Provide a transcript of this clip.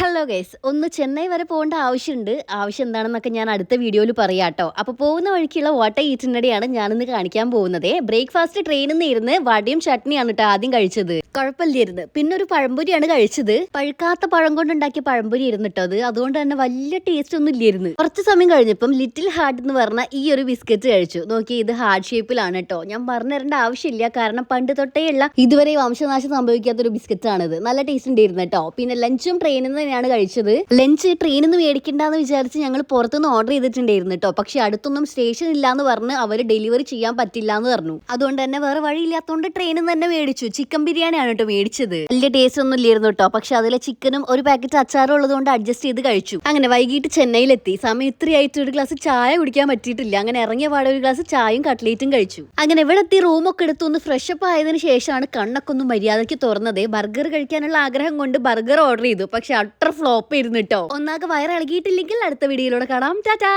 Hello guys ഒന്ന് ചെന്നൈ വരെ പോകേണ്ട ആവശ്യമുണ്ട്. ആവശ്യം എന്താണെന്നൊക്കെ ഞാൻ അടുത്ത വീഡിയോയിൽ പറയാം കേട്ടോ അപ്പോൾ പോകുന്ന വഴിക്കുള്ള വാട്ട ഈറ്റിനടിയാണ് ഞാനിന്ന് കാണിക്കാൻ പോകുന്നത്. ബ്രേക്ക്ഫാസ്റ്റ് ട്രെയിനിൽ നിന്ന് ഇരുന്ന് വടയും ചട്നിയാണ് കേട്ടോ ആദ്യം കഴിച്ചത്. കുഴപ്പമില്ലായിരുന്നു പിന്നെ ഒരു പഴംപൊരിയാണ് കഴിച്ചത്. പഴുക്കാത്ത പഴം കൊണ്ടുണ്ടാക്കിയ പഴംപൊരി ഇരുന്നിട്ടോ അത്. അതുകൊണ്ട് തന്നെ വലിയ ടേസ്റ്റ് ഒന്നും ഇല്ലായിരുന്നു കുറച്ച് സമയം കഴിഞ്ഞപ്പം ലിറ്റിൽ ഹാർട്ട് എന്ന് പറഞ്ഞ ഈ ഒരു ബിസ്ക്കറ്റ് കഴിച്ചു. നോക്കി ഇത് ഹാർട്ട് ഷേപ്പിലാണ് കേട്ടോ ഞാൻ പറഞ്ഞു തരേണ്ട ആവശ്യമില്ല. കാരണം പണ്ട് തൊട്ടേ ഉള്ള ഇതുവരെ വംശനാശം സംഭവിക്കാത്ത ഒരു ബിസ്ക്കറ്റ് ആണ് നല്ല ടേസ്റ്റ് ഉണ്ടായിരുന്നു കേട്ടോ പിന്നെ ലഞ്ചും ട്രെയിനിൽ നിന്ന് തന്നെയാണ് കഴിച്ചത്. ലഞ്ച് ട്രെയിനിൽ നിന്ന് മേടിക്കണ്ടെന്ന് വിചാരിച്ച് ഞങ്ങൾ പുറത്തുനിന്ന് ഓർഡർ ചെയ്തിട്ടുണ്ടായിരുന്നു കേട്ടോ പക്ഷെ അടുത്തൊന്നും സ്റ്റേഷൻ ഇല്ലാന്ന് പറഞ്ഞ് അവർ ഡെലിവറി ചെയ്യാൻ പറ്റില്ല എന്ന് പറഞ്ഞു. അതുകൊണ്ട് തന്നെ വേറെ വഴിയില്ലാത്തതുകൊണ്ട് ട്രെയിനിൽ തന്നെ മേടിച്ചു. ചിക്കൻ ബിരിയാണിയാണ് കേട്ടോ മേടിച്ചത്. വലിയ ടേസ്റ്റ് ഒന്നും ഇല്ലായിരുന്നു കേട്ടോ പക്ഷെ അതിലെ ചിക്കനും ഒരു പാക്കറ്റ് അച്ചാറും ഉള്ളതുകൊണ്ട് അഡ്ജസ്റ്റ് ചെയ്ത് കഴിച്ചു. അങ്ങനെ വൈകിട്ട് ചെന്നൈയിലെത്തി. സമയം ഇത്രയായിട്ട് ഒരു ഗ്ലാസ് ചായ കുടിക്കാൻ പറ്റിയിട്ടില്ല. അങ്ങനെ ഇറങ്ങിയ പാടെ ഒരു ഗ്ലാസ് ചായയും കട്ട്ലേറ്റും കഴിച്ചു. അങ്ങനെ ഇവിടെ എത്തി റൂമൊക്കെ എടുത്ത് ഒന്ന് ഫ്രഷ് അപ്പ് ആയതിനു ശേഷമാണ് കണ്ണൊക്കെ ഒന്ന് മര്യാദയ്ക്ക് തുറന്നത്. ബർഗർ കഴിക്കാനുള്ള ആഗ്രഹം കൊണ്ട് ബർഗർ ഓർഡർ ചെയ്തു. പക്ഷെ ഫ്ലോപ്പ് ഇരുന്നിട്ടോ ഒന്നാകെ വയറിളകിയിട്ടില്ലെങ്കിൽ അടുത്ത വീഡിയോയിലൂടെ കാണാം. ടാറ്റാ